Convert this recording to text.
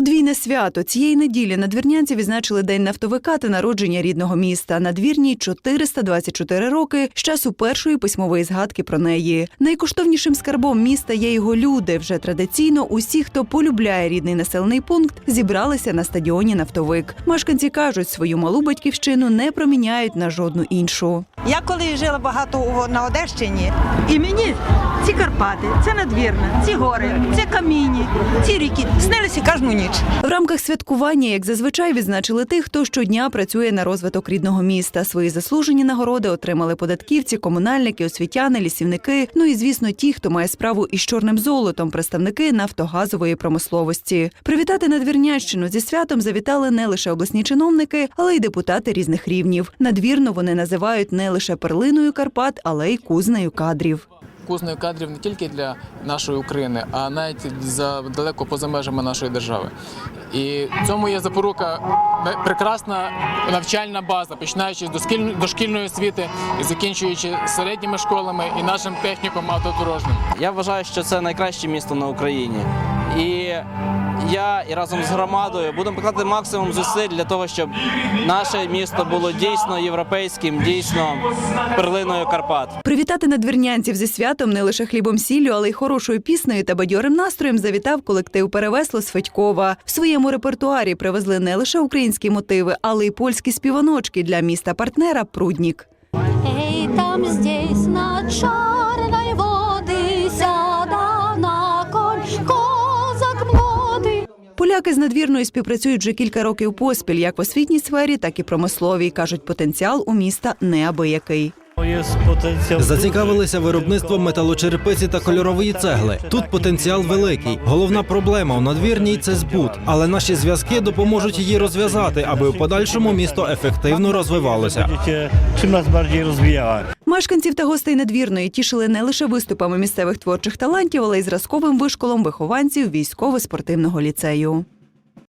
Подвійне свято цієї неділі надвірнянці відзначили день нафтовика та народження рідного міста. Надвірній 424 роки з часу першої письмової згадки про неї. Найкоштовнішим скарбом міста є його люди. Вже традиційно усі, хто полюбляє рідний населений пункт, зібралися на стадіоні Нафтовик. Мешканці кажуть, свою малу батьківщину не проміняють на жодну іншу. Я коли жила багато на Одещині, і мені ці Карпати, це надвірна, ці гори, це камінні, ці ріки снилися кожну ніч. В рамках святкування, як зазвичай, відзначили тих, хто щодня працює на розвиток рідного міста. Свої заслужені нагороди отримали податківці, комунальники, освітяни, лісівники. Ну і звісно, ті, хто має справу із чорним золотом, представники нафтогазової промисловості. Привітати надвірнянщину зі святом завітали не лише обласні чиновники, але й депутати різних рівнів. Надвірно вони називають не лише перлиною Карпат, але й кузнею кадрів. Кузнею кадрів не тільки для нашої України, а навіть за далеко поза межами нашої держави. І цьому є запорука прекрасна навчальна база, починаючи з дошкільної освіти і закінчуючи середніми школами і нашим техніком автодорожним. Я вважаю, що це найкраще місто на Україні. І я і разом з громадою будемо прикладати максимум зусиль для того, щоб наше місто було дійсно європейським, дійсно перлиною Карпат. Привітати надвірнянців зі святом не лише хлібом сіллю, але й хорошою піснею та бадьорим настроєм завітав колектив Перевесло з Федькова. В своєму репертуарі привезли не лише українські мотиви, але й польські співаночки для міста партнера Пруднік. Эй, там здесь Поляки з надвірною співпрацюють вже кілька років поспіль, як в освітній сфері, так і промисловій. кажуть, потенціал у міста неабиякий. Зацікавилися виробництвом металочерепиці та кольорової цегли. Тут потенціал великий. Головна проблема у надвірній це збут, але наші зв'язки допоможуть її розв'язати, аби у подальшому місто ефективно розвивалося. Мешканців та гостей надвірної тішили не лише виступами місцевих творчих талантів, але й зразковим вишколом вихованців військово-спортивного ліцею.